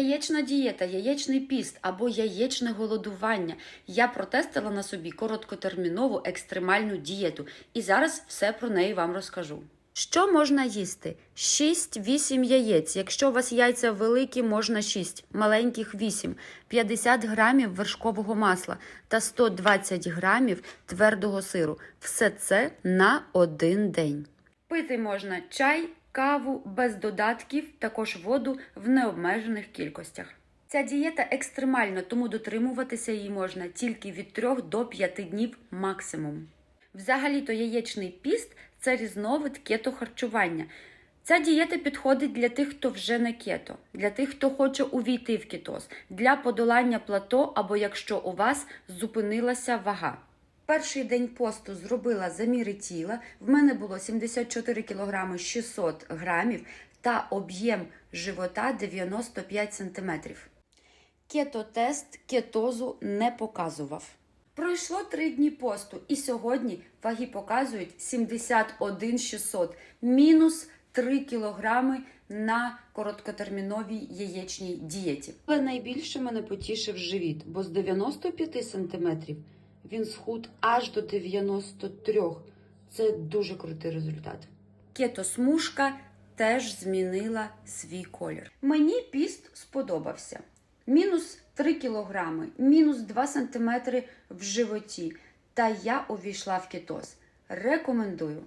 Яєчна дієта, яєчний піст або яєчне голодування. Я протестила на собі короткотермінову екстремальну дієту, і зараз все про неї вам розкажу. Що можна їсти? 6-8 яєць. Якщо у вас яйця великі, можна 6, маленьких 8, 50 грамів вершкового масла та 120 грамів твердого сиру. Все це на один день. Пити можна чай, каву без додатків, також воду в необмежених кількостях. Ця дієта екстремальна, тому дотримуватися її можна тільки від 3 до 5 днів максимум. Взагалі-то яєчний піст це різновид кетохарчування. Ця дієта підходить для тих, хто вже не кето, для тих, хто хоче увійти в кетоз, для подолання плато або якщо у вас зупинилася вага. Перший день посту зробила заміри тіла. В мене було 74 кг 600 грамів та об'єм живота 95 см. Кетотест кетозу не показував. Пройшло три дні посту, і сьогодні ваги показують 71 600, мінус 3 кілограми на короткотерміновій яєчній дієті. Але найбільше мене потішив живіт, бо з 95 сантиметрів він схуд аж до 93. Це дуже крутий результат. Кетосмужка теж змінила свій колір. Мені піст сподобався. Мінус 3 кілограми, мінус 2 сантиметри в животі. Та я увійшла в кетоз. Рекомендую.